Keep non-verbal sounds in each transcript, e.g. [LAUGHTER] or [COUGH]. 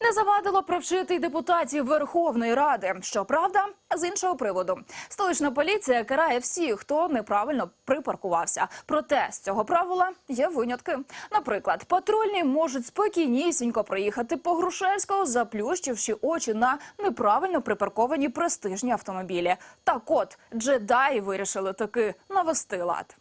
Не завадило привчити й депутатів Верховної Ради. Щоправда, з іншого приводу, столична поліція карає всіх, хто неправильно припаркувався. Проте з цього правила є винятки. Наприклад, патрульні можуть спокійнісінько проїхати по Грушевського, заплющивши очі на неправильно припарковані престижні автомобілі. Так от джедаї вирішили таки навести лад.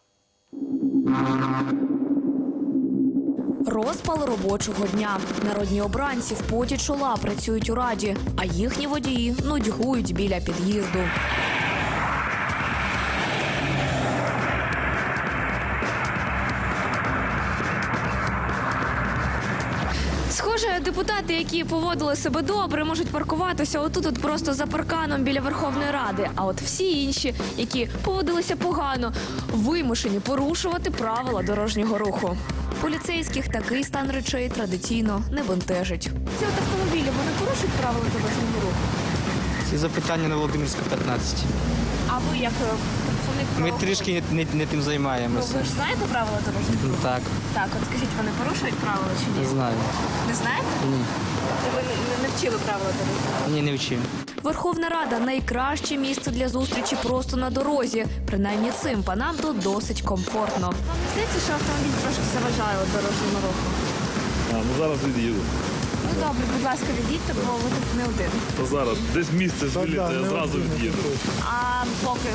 Розпал робочого дня. Народні обранці в поті чола працюють у раді, а їхні водії нудьгують біля під'їзду. Схоже, депутати, які поводили себе добре, можуть паркуватися отут, от просто за парканом біля Верховної Ради. А от всі інші, які поводилися погано, вимушені порушувати правила дорожнього руху. Поліцейських такий стан речей традиційно не бентежить. Ці от автомобілі вони порушують правила дорожнього руху. Ці запитання на Володимирська 15. А ви як е, представник Ми трішки не, не, не тим Ну, займаємося. ви ж знаєте правила дорожнього Ну, руху? Так, Так, от скажіть, вони порушують правила чи не ні? знаю. Не знаєте? Ні, Ви не, не- не вчили правила дорожнього руху? ні, не вчив. Верховна Рада найкраще місце для зустрічі просто на дорозі. Принаймні цим панам тут досить комфортно. Вам не здається, що автомобіль трошки заважає дорожньому руху? А, ну зараз від'їду. Ну добре, будь ласка, відійдьте, бо ви тут не один. То зараз десь місце звільниться, я зразу від'їду. А поки,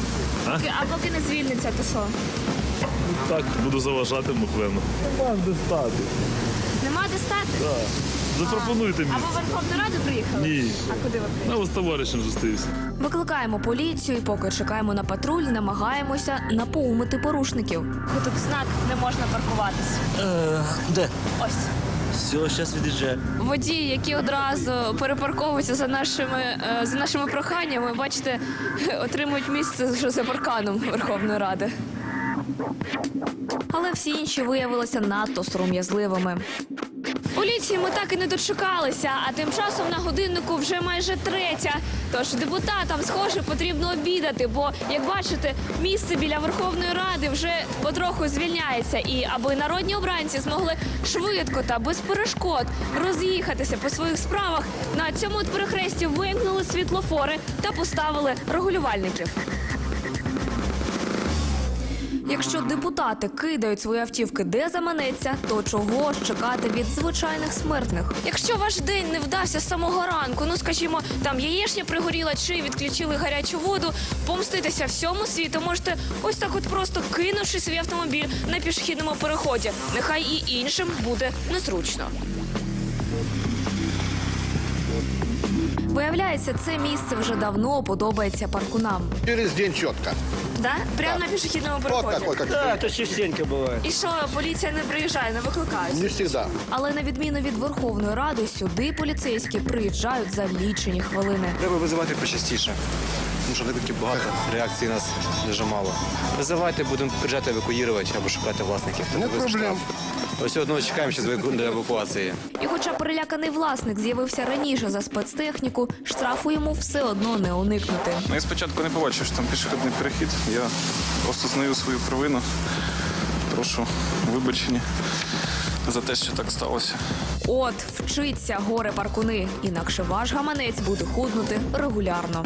поки а поки не звільниться, то що? Так, буду заважати, напевно. Нема де стати. Нема де стати? Так. Запропонуйте А ви місце. в Верховну Раду приїхали? Ні. А куди ви приїхали? Ну, з товаришем зустрівся. Викликаємо поліцію і поки чекаємо на патруль, намагаємося напоумити порушників. Тут знак не можна паркуватися. Е, де? Ось. Все, зараз від'їжджаю. Водії, які одразу перепарковуються за нашими е, за нашими проханнями, бачите, [LAUGHS] отримують місце вже за парканом Верховної Ради. Але всі інші виявилися надто сором'язливими. Поліції ми так і не дочекалися, а тим часом на годиннику вже майже третя. Тож депутатам, схоже, потрібно обідати, бо, як бачите, місце біля Верховної Ради вже потроху звільняється. І аби народні обранці змогли швидко та без перешкод роз'їхатися по своїх справах, на цьому перехресті вимкнули світлофори та поставили регулювальників. Якщо депутати кидають свої автівки де заманеться, то чого ж чекати від звичайних смертних? Якщо ваш день не вдався з самого ранку, ну скажімо, там яєчня пригоріла чи відключили гарячу воду, помститися всьому світу можете ось так, от просто кинувши свій автомобіль на пішохідному переході. Нехай і іншим буде незручно. Виявляється, це місце вже давно подобається паркунам. Через день четко. Да? Прямо на пішохідному Вот переході. такой, как Так, то частенько буває. І що поліція не приїжджає, не викликають. не всегда. Але на відміну від Верховної Ради, сюди поліцейські приїжджають за лічені хвилини. Треба визивати почастіше. Тому що таки багато реакцій у нас дуже мало. Визивайте, будемо приїжджати евакуювати або шукати власників. Не проблем. штраф. Ось одного чекаємо ще для евакуації. І хоча переляканий власник з'явився раніше за спецтехніку, штрафу йому все одно не уникнути. Ну, я спочатку не побачив, що там пішохідний перехід. Я просто знаю свою провину. Прошу вибачення за те, що так сталося. От вчиться горе паркуни, інакше ваш гаманець буде худнути регулярно.